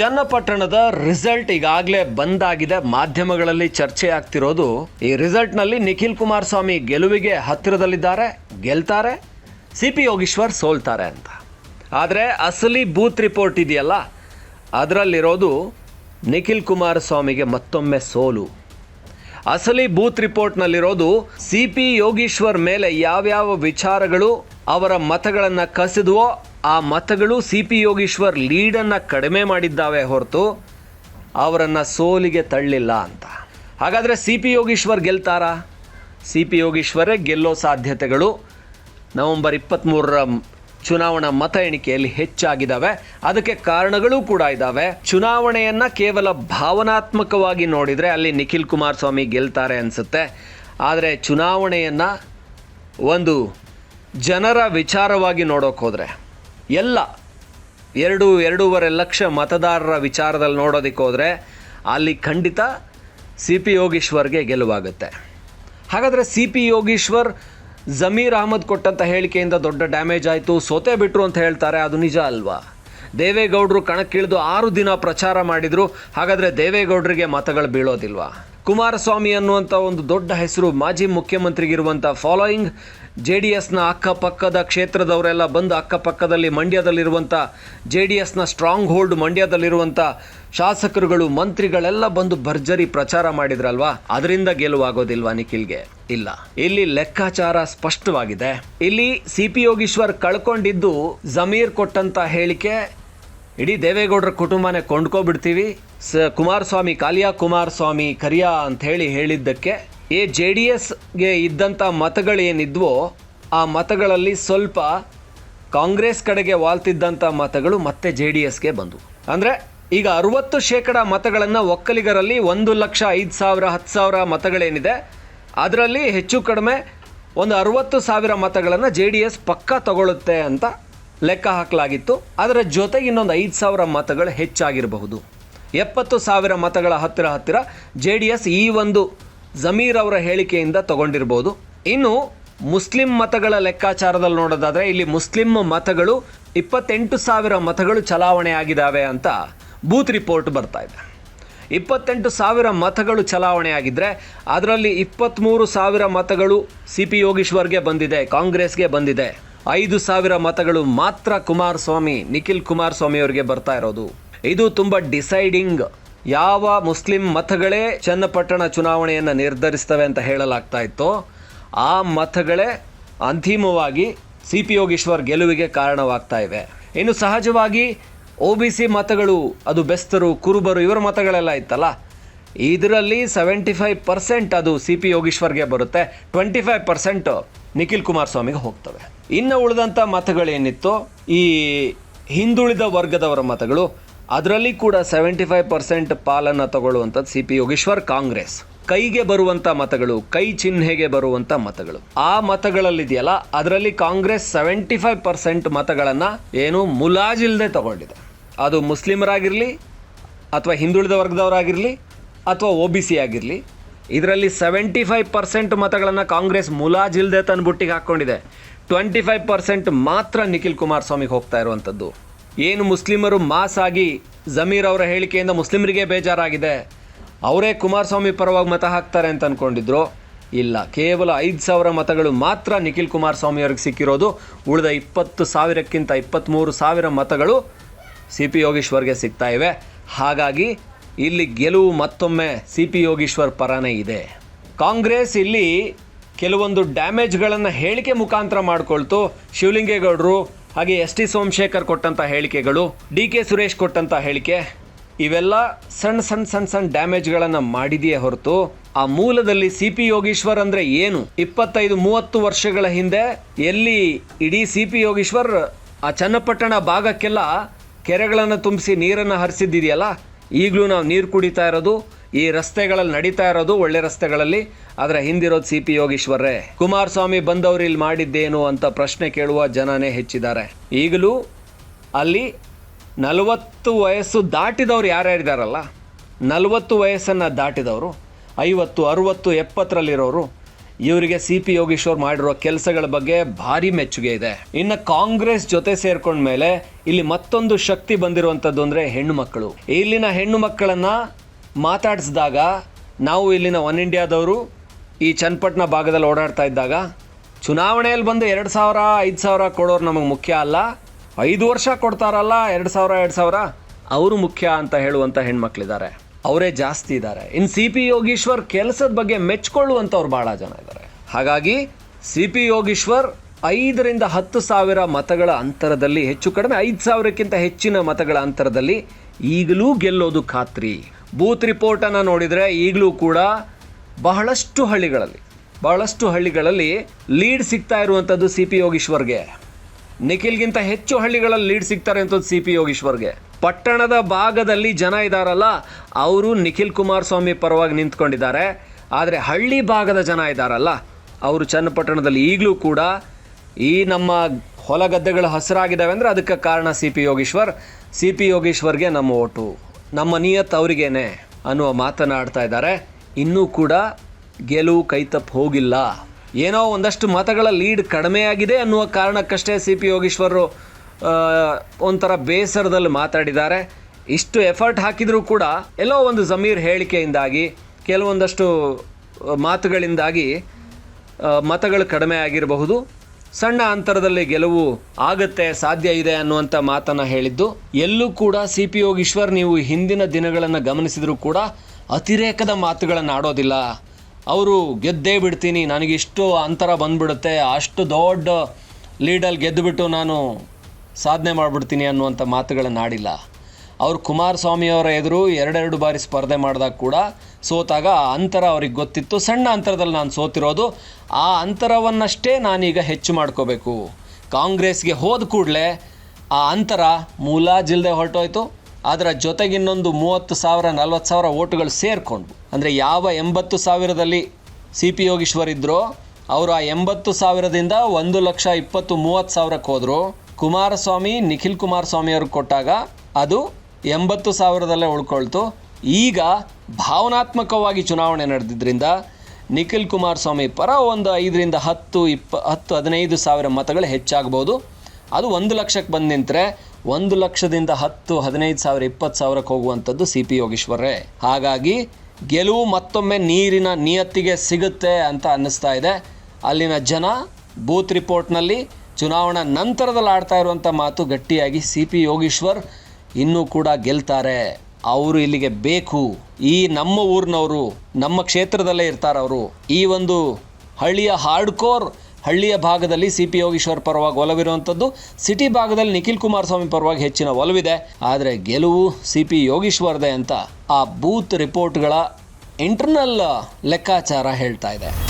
ಚನ್ನಪಟ್ಟಣದ result ಈಗಾಗಲೇ ಬಂದಾಗಿದೆ. ಮಾಧ್ಯಮಗಳಲ್ಲಿ ಚರ್ಚೆ ಆಗ್ತಿರೋದು, ಈ ರಿಸಲ್ಟ್ನಲ್ಲಿ ನಿಖಿಲ್ ಕುಮಾರಸ್ವಾಮಿ ಗೆಲುವಿಗೆ ಹತ್ತಿರದಲ್ಲಿದ್ದಾರೆ, ಗೆಲ್ತಾರೆ, ಸಿ ಪಿ ಯೋಗೀಶ್ವರ್ ಸೋಲ್ತಾರೆ ಅಂತ. ಆದರೆ ಅಸಲಿ ಬೂತ್ ರಿಪೋರ್ಟ್ ಇದೆಯಲ್ಲ, ಅದರಲ್ಲಿರೋದು ನಿಖಿಲ್ ಕುಮಾರಸ್ವಾಮಿಗೆ ಮತ್ತೊಮ್ಮೆ ಸೋಲು. ಅಸಲಿ ಬೂತ್ ರಿಪೋರ್ಟ್ನಲ್ಲಿರೋದು ಸಿ ಪಿ ಯೋಗೀಶ್ವರ್ ಮೇಲೆ ಯಾವ್ಯಾವ ವಿಚಾರಗಳು ಅವರ ಮತಗಳನ್ನು ಕಸಿದುವೋ ಆ ಮತಗಳು ಸಿ ಪಿ ಯೋಗೀಶ್ವರ್ ಲೀಡನ್ನು ಕಡಿಮೆ ಮಾಡಿದ್ದಾವೆ ಹೊರತು ಅವರನ್ನು ಸೋಲಿಗೆ ತಳ್ಳಿಲ್ಲ ಅಂತ. ಹಾಗಾದರೆ ಸಿ ಪಿ ಯೋಗೀಶ್ವರ್ ಗೆಲ್ತಾರಾ? ಸಿ ಪಿ ಯೋಗೀಶ್ವರೇ ಗೆಲ್ಲೋ ಸಾಧ್ಯತೆಗಳು ನವೆಂಬರ್ ಇಪ್ಪತ್ತ್ಮೂರರ ಚುನಾವಣಾ ಮತ ಎಣಿಕೆಯಲ್ಲಿ ಹೆಚ್ಚಾಗಿದ್ದಾವೆ. ಅದಕ್ಕೆ ಕಾರಣಗಳು ಕೂಡ ಇದ್ದಾವೆ. ಚುನಾವಣೆಯನ್ನು ಕೇವಲ ಭಾವನಾತ್ಮಕವಾಗಿ ನೋಡಿದರೆ ಅಲ್ಲಿ ನಿಖಿಲ್ ಕುಮಾರಸ್ವಾಮಿ ಗೆಲ್ತಾರೆ ಅನಿಸುತ್ತೆ. ಆದರೆ ಚುನಾವಣೆಯನ್ನು ಒಂದು ಜನರ ವಿಚಾರವಾಗಿ ನೋಡೋಕೆ ಹೋದರೆ ಎಲ್ಲ ಎರಡು ಎರಡೂವರೆ ಲಕ್ಷ ಮತದಾರರ ವಿಚಾರದಲ್ಲಿ ನೋಡೋದಕ್ಕೆ ಹೋದರೆ ಅಲ್ಲಿ ಖಂಡಿತ ಸಿ ಪಿ ಯೋಗೀಶ್ವರ್ಗೆ ಗೆಲುವಾಗುತ್ತೆ. ಹಾಗಾದರೆ ಸಿ ಪಿ ಯೋಗೀಶ್ವರ್ ಜಮೀರ್ ಅಹಮದ್ ಕೊಟ್ಟಂಥ ಹೇಳಿಕೆಯಿಂದ ದೊಡ್ಡ ಡ್ಯಾಮೇಜ್ ಆಯಿತು, ಸೋತೆ ಬಿಟ್ಟರು ಅಂತ ಹೇಳ್ತಾರೆ, ಅದು ನಿಜ ಅಲ್ವಾ? ದೇವೇಗೌಡರು ಕಣಕ್ಕಿಳಿದು ಆರು ದಿನ ಪ್ರಚಾರ ಮಾಡಿದರು, ಹಾಗಾದರೆ ದೇವೇಗೌಡರಿಗೆ ಮತಗಳು ಬೀಳೋದಿಲ್ವಾ? ಕುಮಾರಸ್ವಾಮಿ ಅನ್ನುವಂಥ ಒಂದು ದೊಡ್ಡ ಹೆಸರು ಮಾಜಿ ಮುಖ್ಯಮಂತ್ರಿಗಿರುವಂಥ ಫಾಲೋಯಿಂಗ್ ಜೆ ಡಿ ಎಸ್ನ ಅಕ್ಕಪಕ್ಕದ ಕ್ಷೇತ್ರದವರೆಲ್ಲ ಬಂದು ಅಕ್ಕಪಕ್ಕದಲ್ಲಿ ಮಂಡ್ಯದಲ್ಲಿರುವಂಥ ಜೆ ಡಿ ಎಸ್ನ ಸ್ಟ್ರಾಂಗ್ ಹೋಲ್ಡ್ ಮಂಡ್ಯದಲ್ಲಿರುವಂಥ ಶಾಸಕರುಗಳು, ಮಂತ್ರಿಗಳೆಲ್ಲ ಬಂದು ಭರ್ಜರಿ ಪ್ರಚಾರ ಮಾಡಿದ್ರಲ್ವಾ? ಅದರಿಂದ ಗೆಲುವಾಗೋದಿಲ್ವಾ ನಿಖಿಲ್ಗೆ? ಇಲ್ಲ. ಇಲ್ಲಿ ಲೆಕ್ಕಾಚಾರ ಸ್ಪಷ್ಟವಾಗಿದೆ. ಇಲ್ಲಿ ಸಿ ಪಿ ಯೋಗೀಶ್ವರ್ ಕಳ್ಕೊಂಡಿದ್ದು ಜಮೀರ್ ಕೊಟ್ಟಂತ ಹೇಳಿಕೆ ಇಡೀ ದೇವೇಗೌಡರ ಕುಟುಂಬನೇ ಕೊಂಡ್ಕೊಬಿಡ್ತೀವಿ. ಸ, ಕುಮಾರಸ್ವಾಮಿ, ಕಾಲಿಯಾ ಕುಮಾರಸ್ವಾಮಿ ಕರಿಯಾ ಅಂತ ಹೇಳಿ ಹೇಳಿದ್ದಕ್ಕೆ ಈ ಜೆ ಡಿ ಎಸ್ಗೆ ಇದ್ದಂಥ ಮತಗಳೇನಿದ್ವೋ ಆ ಮತಗಳಲ್ಲಿ ಸ್ವಲ್ಪ ಕಾಂಗ್ರೆಸ್ ಕಡೆಗೆ ವಾಲ್ತಿದ್ದಂಥ ಮತಗಳು ಮತ್ತೆ ಜೆ ಡಿ ಎಸ್ಗೆ ಬಂದವು. ಅಂದರೆ ಈಗ ಅರುವತ್ತು ಶೇಕಡ ಮತಗಳನ್ನು ಒಕ್ಕಲಿಗರಲ್ಲಿ ಒಂದು ಲಕ್ಷ ಐದು ಸಾವಿರ, ಹತ್ತು ಸಾವಿರ ಮತಗಳೇನಿದೆ, ಅದರಲ್ಲಿ ಹೆಚ್ಚು ಕಡಿಮೆ ಒಂದು ಅರುವತ್ತು ಸಾವಿರ ಮತಗಳನ್ನು ಜೆ ಡಿ ಎಸ್ ಪಕ್ಕ ತಗೊಳ್ಳುತ್ತೆ ಅಂತ ಲೆಕ್ಕ ಹಾಕಲಾಗಿತ್ತು. ಅದರ ಜೊತೆಗೆ ಇನ್ನೊಂದು ಐದು ಸಾವಿರ ಮತಗಳು ಹೆಚ್ಚಾಗಿರಬಹುದು. ಎಪ್ಪತ್ತು ಸಾವಿರ ಮತಗಳ ಹತ್ತಿರ ಹತ್ತಿರ ಜೆ ಡಿ ಎಸ್ ಈ ಒಂದು ಜಮೀರ್ ಅವರ ಹೇಳಿಕೆಯಿಂದ ತಗೊಂಡಿರ್ಬೋದು. ಇನ್ನು ಮುಸ್ಲಿಂ ಮತಗಳ ಲೆಕ್ಕಾಚಾರದಲ್ಲಿ ನೋಡೋದಾದರೆ ಇಲ್ಲಿ ಮುಸ್ಲಿಂ ಮತಗಳು ಇಪ್ಪತ್ತೆಂಟು ಸಾವಿರ ಮತಗಳು ಚಲಾವಣೆ ಆಗಿದ್ದಾವೆ ಅಂತ ಬೂತ್ ರಿಪೋರ್ಟ್ ಬರ್ತಾ ಇದೆ. ಇಪ್ಪತ್ತೆಂಟು ಸಾವಿರ ಮತಗಳು ಚಲಾವಣೆ ಆಗಿದ್ದರೆ ಅದರಲ್ಲಿ ಇಪ್ಪತ್ತ್ಮೂರು ಸಾವಿರ ಮತಗಳು ಸಿ ಪಿ ಯೋಗೀಶ್ವರ್ಗೆ ಬಂದಿದೆ, ಕಾಂಗ್ರೆಸ್ಗೆ ಬಂದಿದೆ. ಐದು ಸಾವಿರ ಮತಗಳು ಮಾತ್ರ ಕುಮಾರಸ್ವಾಮಿ, ನಿಖಿಲ್ ಕುಮಾರಸ್ವಾಮಿ ಅವರಿಗೆ ಬರ್ತಾ ಇರೋದು. ಇದು ತುಂಬ ಡಿಸೈಡಿಂಗ್ ಯಾವ ಮುಸ್ಲಿಂ ಮತಗಳೇ ಚನ್ನಪಟ್ಟಣ ಚುನಾವಣೆಯನ್ನು ನಿರ್ಧರಿಸ್ತವೆ ಅಂತ ಹೇಳಲಾಗ್ತಾ ಇತ್ತೋ, ಆ ಮತಗಳೇ ಅಂತಿಮವಾಗಿ ಸಿ ಪಿ ಯೋಗೀಶ್ವರ್ ಗೆಲುವಿಗೆ ಕಾರಣವಾಗ್ತಾ ಇವೆ. ಇನ್ನು ಸಹಜವಾಗಿ ಒ ಬಿ ಸಿ ಮತಗಳು, ಅದು ಬೆಸ್ತರು, ಕುರುಬರು ಇವರ ಮತಗಳೆಲ್ಲ ಇತ್ತಲ್ಲ? ಇದರಲ್ಲಿ ಸೆವೆಂಟಿ ಫೈವ್ ಪರ್ಸೆಂಟ್ ಅದು ಸಿ ಪಿ ಯೋಗೀಶ್ವರ್ಗೆ ಬರುತ್ತೆ. ಟ್ವೆಂಟಿ ಫೈವ್ ಪರ್ಸೆಂಟ್ ನಿಖಿಲ್ ಕುಮಾರಸ್ವಾಮಿಗೆ ಹೋಗ್ತವೆ. ಇನ್ನು ಉಳಿದಂಥ ಮತಗಳೇನಿತ್ತು, ಈ ಹಿಂದುಳಿದ ವರ್ಗದವರ ಮತಗಳು ಅದರಲ್ಲಿ ಕೂಡ ಸೆವೆಂಟಿ ಫೈವ್ ಪರ್ಸೆಂಟ್ ಪಾಲನ್ನು ತಗೊಳ್ಳುವಂಥದ್ದು ಸಿ ಪಿ ಯೋಗೇಶ್ವರ್ ಕಾಂಗ್ರೆಸ್. ಕೈಗೆ ಬರುವಂಥ ಮತಗಳು, ಕೈ ಚಿಹ್ನೆಗೆ ಬರುವಂಥ ಮತಗಳು. ಆ ಮತಗಳಲ್ಲಿದೆಯಲ್ಲ, ಅದರಲ್ಲಿ ಕಾಂಗ್ರೆಸ್ ಸೆವೆಂಟಿ ಫೈವ್ ಪರ್ಸೆಂಟ್ ಮತಗಳನ್ನು ಏನು ಮುಲಾಜಿಲ್ಲದೆ ತಗೊಂಡಿದೆ. ಅದು ಮುಸ್ಲಿಮರಾಗಿರಲಿ, ಅಥವಾ ಹಿಂದುಳಿದ ವರ್ಗದವರಾಗಿರಲಿ, ಅಥವಾ ಒ ಬಿ ಸಿ ಆಗಿರಲಿ, ಇದರಲ್ಲಿ ಸೆವೆಂಟಿ ಫೈವ್ ಪರ್ಸೆಂಟ್ ಮತಗಳನ್ನು ಕಾಂಗ್ರೆಸ್ ಮುಲಾಜಿಲ್ಲದೆ ತನ್ನ ಹಾಕ್ಕೊಂಡಿದೆ. ಟ್ವೆಂಟಿ ಫೈವ್ ಪರ್ಸೆಂಟ್ ಮಾತ್ರ ನಿಖಿಲ್ ಕುಮಾರಸ್ವಾಮಿಗೆ ಹೋಗ್ತಾ ಇರುವಂಥದ್ದು. ಏನು ಮುಸ್ಲಿಮರು ಮಾಸ್ ಆಗಿ ಜಮೀರ್ ಅವರ ಹೇಳಿಕೆಯಿಂದ ಮುಸ್ಲಿಮರಿಗೆ ಬೇಜಾರಾಗಿದೆ. ಅವರೇ ಕುಮಾರಸ್ವಾಮಿ ಪರವಾಗಿ ಮತ ಹಾಕ್ತಾರೆ ಅಂತ ಅಂದ್ಕೊಂಡಿದ್ರು ಇಲ್ಲ, ಕೇವಲ ಐದು ಸಾವಿರ ಮತಗಳು ಮಾತ್ರ ನಿಖಿಲ್ ಕುಮಾರಸ್ವಾಮಿ ಅವ್ರಿಗೆ ಸಿಕ್ಕಿರೋದು. ಉಳಿದ ಇಪ್ಪತ್ತು ಸಾವಿರಕ್ಕಿಂತ ಇಪ್ಪತ್ತ್ಮೂರು ಸಾವಿರ ಮತಗಳು ಸಿ ಪಿ ಯೋಗೀಶ್ವರ್ಗೆ ಸಿಗ್ತಾ ಇವೆ. ಹಾಗಾಗಿ ಇಲ್ಲಿ ಗೆಲುವು ಮತ್ತೊಮ್ಮೆ ಸಿ ಪಿ ಯೋಗೀಶ್ವರ್ ಪರನೇ ಇದೆ. ಕಾಂಗ್ರೆಸ್ ಇಲ್ಲಿ ಕೆಲವೊಂದು ಡ್ಯಾಮೇಜ್ಗಳನ್ನು ಹೇಳಿಕೆ ಮುಖಾಂತರ ಮಾಡಿಕೊಳ್ತು. ಶಿವಲಿಂಗೇಗೌಡರು ಹಾಗೆ ಎಸ್ ಟಿ ಸೋಮಶೇಖರ್ ಕೊಟ್ಟಂಥ ಹೇಳಿಕೆಗಳು, ಡಿ ಕೆ ಸುರೇಶ್ ಕೊಟ್ಟಂಥ ಹೇಳಿಕೆ, ಇವೆಲ್ಲ ಸಣ್ಣ ಸಣ್ಣ ಸಣ್ಣ ಸಣ್ಣ ಡ್ಯಾಮೇಜ್ಗಳನ್ನು ಮಾಡಿದೆಯೇ ಹೊರತು ಆ ಮೂಲದಲ್ಲಿ ಸಿ ಪಿ ಯೋಗೀಶ್ವರ್ ಅಂದರೆ ಏನು? ಇಪ್ಪತ್ತೈದು, ಮೂವತ್ತು ವರ್ಷಗಳ ಹಿಂದೆ ಎಲ್ಲಿ ಇಡೀ ಸಿ ಪಿ ಯೋಗೀಶ್ವರ್ ಆ ಚನ್ನಪಟ್ಟಣ ಭಾಗಕ್ಕೆಲ್ಲ ಕೆರೆಗಳನ್ನು ತುಂಬಿಸಿ ನೀರನ್ನು ಹರಿಸಿದ್ದಿದೆಯಲ್ಲ? ಈಗಲೂ ನಾವು ನೀರು ಕುಡಿತಾ ಇರೋದು ಈ ರಸ್ತೆಗಳಲ್ಲಿ ನಡೀತಾ ಇರೋದು ಒಳ್ಳೆ ರಸ್ತೆಗಳಲ್ಲಿ ಅದರ ಹಿಂದಿರೋದು ಸಿ ಪಿ ಯೋಗೀಶ್ವರೇ ಕುಮಾರಸ್ವಾಮಿ ಬಂದವರು ಇಲ್ಲಿ ಮಾಡಿದ್ದೇನು ಅಂತ ಪ್ರಶ್ನೆ ಕೇಳುವ ಜನನೇ ಹೆಚ್ಚಿದ್ದಾರೆ. ಈಗಲೂ ಅಲ್ಲಿ ನಲವತ್ತು ವಯಸ್ಸು ದಾಟಿದವ್ರು ಯಾರ್ಯಾರಿದಾರಲ್ಲ? ನಲವತ್ತು ವಯಸ್ಸನ್ನು ದಾಟಿದವರು, ಐವತ್ತು, ಅರುವತ್ತು, ಎಪ್ಪತ್ತರಲ್ಲಿರೋರು, ಇವರಿಗೆ ಸಿ ಪಿ ಯೋಗೀಶ್ವರ್ ಮಾಡಿರೋ ಕೆಲಸಗಳ ಬಗ್ಗೆ ಭಾರಿ ಮೆಚ್ಚುಗೆ ಇದೆ. ಇನ್ನು ಕಾಂಗ್ರೆಸ್ ಜೊತೆ ಸೇರ್ಕೊಂಡ್ಮೇಲೆ ಇಲ್ಲಿ ಮತ್ತೊಂದು ಶಕ್ತಿ ಬಂದಿರುವಂಥದ್ದು ಅಂದರೆ ಹೆಣ್ಣು ಮಕ್ಕಳು. ಇಲ್ಲಿನ ಹೆಣ್ಣು ಮಕ್ಕಳನ್ನ ಮಾತಾಡಿಸಿದಾಗ ನಾವು ಇಲ್ಲಿನ ಒನ್ ಇಂಡಿಯಾದವರು ಈ ಚನ್ನಪಟ್ಟಣ ಭಾಗದಲ್ಲಿ ಓಡಾಡ್ತಾ ಇದ್ದಾಗ ಚುನಾವಣೆಯಲ್ಲಿ ಬಂದು ಎರಡು ಸಾವಿರ, ಐದು ಸಾವಿರ ಕೊಡೋರು ನಮಗೆ ಮುಖ್ಯ ಅಲ್ಲ. ಐದು ವರ್ಷ ಕೊಡ್ತಾರಲ್ಲ, ಎರಡು ಸಾವಿರ ಎರಡು ಸಾವಿರ. ಅವರು ಮುಖ್ಯ ಅಂತ ಹೇಳುವಂಥ ಹೆಣ್ಮಕ್ಳಿದ್ದಾರೆ. ಅವರೇ ಜಾಸ್ತಿ ಇದ್ದಾರೆ. ಇನ್ನು ಸಿ ಪಿ ಯೋಗೀಶ್ವರ್ ಕೆಲಸದ ಬಗ್ಗೆ ಮೆಚ್ಕೊಳ್ಳುವಂಥವ್ರು ಭಾಳ ಜನ ಇದ್ದಾರೆ. ಹಾಗಾಗಿ ಸಿ ಪಿ ಯೋಗೀಶ್ವರ್ ಐದರಿಂದ ಹತ್ತು ಸಾವಿರ ಮತಗಳ ಅಂತರದಲ್ಲಿ, ಹೆಚ್ಚು ಕಡಿಮೆ ಐದು ಸಾವಿರಕ್ಕಿಂತ ಹೆಚ್ಚಿನ ಮತಗಳ ಅಂತರದಲ್ಲಿ ಈಗಲೂ ಗೆಲ್ಲೋದು ಖಾತ್ರಿ. ಬೂತ್ ರಿಪೋರ್ಟನ್ನು ನೋಡಿದರೆ ಈಗಲೂ ಕೂಡ ಬಹಳಷ್ಟು ಹಳ್ಳಿಗಳಲ್ಲಿ ಬಹಳಷ್ಟು ಹಳ್ಳಿಗಳಲ್ಲಿ ಲೀಡ್ ಸಿಗ್ತಾ ಇರುವಂಥದ್ದು ಸಿ ಪಿ ಯೋಗೀಶ್ವರ್ಗೆ. ನಿಖಿಲ್ಗಿಂತ ಹೆಚ್ಚು ಹಳ್ಳಿಗಳಲ್ಲಿ ಲೀಡ್ ಸಿಗ್ತಾರೆ ಅಂತದ್ದು ಸಿ ಪಿ ಯೋಗೀಶ್ವರ್ಗೆ. ಪಟ್ಟಣದ ಭಾಗದಲ್ಲಿ ಜನ ಇದ್ದಾರಲ್ಲ ಅವರು ನಿಖಿಲ್ ಕುಮಾರಸ್ವಾಮಿ ಪರವಾಗಿ ನಿಂತ್ಕೊಂಡಿದ್ದಾರೆ. ಆದರೆ ಹಳ್ಳಿ ಭಾಗದ ಜನ ಇದ್ದಾರಲ್ಲ ಅವರು ಚನ್ನಪಟ್ಟಣದಲ್ಲಿ ಈಗಲೂ ಕೂಡ ಈ ನಮ್ಮ ಹೊಲ ಗದ್ದೆಗಳು ಹಸಿರಾಗಿದ್ದಾವೆ ಅಂದರೆ ಅದಕ್ಕೆ ಕಾರಣ C P Yogeshwar. C P ಯೋಗೀಶ್ವರ್ಗೆ ನಮ್ಮ ಓಟು. ನಮ್ಮ ನಿಯತ್ ಅವರಿಗೇನೆ ಅನ್ನುವ ಮಾತನಾಡ್ತಾ ಇದ್ದಾರೆ. ಇನ್ನೂ ಕೂಡ ಗೆಲುವು ಕೈತಪ್ಪು ಹೋಗಿಲ್ಲ. ಏನೋ ಒಂದಷ್ಟು ಮತಗಳ ಲೀಡ್ ಕಡಿಮೆಯಾಗಿದೆ ಅನ್ನುವ ಕಾರಣಕ್ಕಷ್ಟೇ ಸಿ ಪಿ ಯೋಗೀಶ್ವರರು ಒಂಥರ ಬೇಸರದಲ್ಲಿ ಮಾತಾಡಿದ್ದಾರೆ. ಇಷ್ಟು ಎಫರ್ಟ್ ಹಾಕಿದರೂ ಕೂಡ ಎಲ್ಲೋ ಒಂದು ಜಮೀರ್ ಹೇಳಿಕೆಯಿಂದಾಗಿ, ಕೆಲವೊಂದಷ್ಟು ಮಾತುಗಳಿಂದಾಗಿ ಮತಗಳು ಕಡಿಮೆ ಆಗಿರಬಹುದು. ಸಣ್ಣ ಅಂತರದಲ್ಲಿ ಗೆಲುವು ಆಗತ್ತೆ, ಸಾಧ್ಯ ಇದೆ ಅನ್ನುವಂಥ ಮಾತನ್ನು ಹೇಳಿದ್ದು, ಎಲ್ಲೂ ಕೂಡ ಸಿ ಪಿ ಯೋಗೀಶ್ವರ್ ನೀವು ಹಿಂದಿನ ದಿನಗಳನ್ನು ಗಮನಿಸಿದರೂ ಕೂಡ ಅತಿರೇಕದ ಮಾತುಗಳನ್ನು ಆಡೋದಿಲ್ಲ. ಅವರು ಗೆದ್ದೇ ಬಿಡ್ತೀನಿ ನನಗಿಷ್ಟು ಅಂತರ ಬಂದ್ಬಿಡುತ್ತೆ, ಅಷ್ಟು ದೊಡ್ಡ ಲೀಡಲ್ಲಿ ಗೆದ್ದುಬಿಟ್ಟು ನಾನು ಸಾಧನೆ ಮಾಡಿಬಿಡ್ತೀನಿ ಅನ್ನುವಂಥ ಮಾತುಗಳನ್ನು ಆಡಿಲ್ಲ. ಅವರು ಕುಮಾರಸ್ವಾಮಿಯವರ ಎದುರು ಎರಡೆರಡು ಬಾರಿ ಸ್ಪರ್ಧೆ ಮಾಡಿದಾಗ ಕೂಡ ಸೋತಾಗ ಅಂತರ ಅವ್ರಿಗೆ ಗೊತ್ತಿತ್ತು. ಸಣ್ಣ ಅಂತರದಲ್ಲಿ ನಾನು ಸೋತಿರೋದು. ಆ ಅಂತರವನ್ನಷ್ಟೇ ನಾನೀಗ ಹೆಚ್ಚು ಮಾಡ್ಕೋಬೇಕು. ಕಾಂಗ್ರೆಸ್ಗೆ ಹೋದ ಕೂಡಲೇ ಆ ಅಂತರ ಮೂಲಾಜಿಲ್ದೆ ಹೊರಟೋಯ್ತು. ಅದರ ಜೊತೆಗೆ ಇನ್ನೊಂದು ಮೂವತ್ತು ಸಾವಿರ, ನಲ್ವತ್ತು ಸಾವಿರ ಓಟುಗಳು ಸೇರಿಕೊಂಡು ಅಂದರೆ ಯಾವ ಎಂಬತ್ತು ಸಾವಿರದಲ್ಲಿ ಸಿ ಪಿ ಯೋಗೀಶ್ವರ್ ಇದ್ರೋ, ಅವರು ಆ ಎಂಬತ್ತು ಸಾವಿರದಿಂದ ಒಂದು ಲಕ್ಷ ಇಪ್ಪತ್ತು ಮೂವತ್ತು ಸಾವಿರಕ್ಕೆ ಹೋದರು. ಕುಮಾರಸ್ವಾಮಿ, ನಿಖಿಲ್ ಕುಮಾರಸ್ವಾಮಿ ಅವ್ರಿಗೆ ಕೊಟ್ಟಾಗ ಅದು ಎಂಬತ್ತು ಸಾವಿರದಲ್ಲೇ ಉಳ್ಕೊಳ್ತು. ಈಗ ಭಾವನಾತ್ಮಕವಾಗಿ ಚುನಾವಣೆ ನಡೆದಿದ್ದರಿಂದ ನಿಖಿಲ್ ಕುಮಾರಸ್ವಾಮಿ ಪರ ಒಂದು ಐದರಿಂದ ಹತ್ತು, ಇಪ್ಪ, ಹತ್ತು, ಹದಿನೈದು ಸಾವಿರ ಮತಗಳು ಹೆಚ್ಚಾಗ್ಬೋದು ಅದು ಒಂದು ಲಕ್ಷಕ್ಕೆ ಬಂದು ನಿಂತರೆ ಒಂದು ಲಕ್ಷದಿಂದ ಹತ್ತು, ಹದಿನೈದು ಸಾವಿರ, ಇಪ್ಪತ್ತು ಸಾವಿರಕ್ಕೆ ಹೋಗುವಂಥದ್ದು ಸಿ ಪಿ ಯೋಗೀಶ್ವರೇ ಹಾಗಾಗಿ ಗೆಲುವು ಮತ್ತೊಮ್ಮೆ ನೀರಿನ ನಿಯತ್ತಿಗೆ ಸಿಗುತ್ತೆ ಅಂತ ಅನ್ನಿಸ್ತಾ ಇದೆ. ಅಲ್ಲಿನ ಜನ ಬೂತ್ ರಿಪೋರ್ಟ್ನಲ್ಲಿ ಚುನಾವಣಾ ನಂತರದಲ್ಲಿ ಆಡ್ತಾ ಇರುವಂಥ ಮಾತು ಗಟ್ಟಿಯಾಗಿ ಸಿ ಪಿ ಯೋಗೀಶ್ವರ್ ಇನ್ನೂ ಕೂಡ ಗೆಲ್ತಾರೆ. ಅವರು ಇಲ್ಲಿಗೆ ಬೇಕು. ಈ ನಮ್ಮ ಊರಿನವರು, ನಮ್ಮ ಕ್ಷೇತ್ರದಲ್ಲೇ ಇರ್ತಾರೆ ಅವರು. ಈ ಒಂದು ಹಳ್ಳಿಯ ಹಾರ್ಡ್ಕೋರ್ ಹಳ್ಳಿಯ ಭಾಗದಲ್ಲಿ ಸಿ ಪಿ ಯೋಗೀಶ್ವರ್ ಪರವಾಗಿ ಒಲವಿರುವಂಥದ್ದು, ಸಿಟಿ ಭಾಗದಲ್ಲಿ ನಿಖಿಲ್ ಕುಮಾರಸ್ವಾಮಿ ಪರವಾಗಿ ಹೆಚ್ಚಿನ ಒಲವಿದೆ. ಆದರೆ ಗೆಲುವು ಸಿ ಪಿ ಯೋಗೀಶ್ವರ್ದೆ ಅಂತ ಆ ಬೂತ್ ರಿಪೋರ್ಟ್ಗಳ ಇಂಟರ್ನಲ್ ಲೆಕ್ಕಾಚಾರ ಹೇಳ್ತಾ ಇದೆ.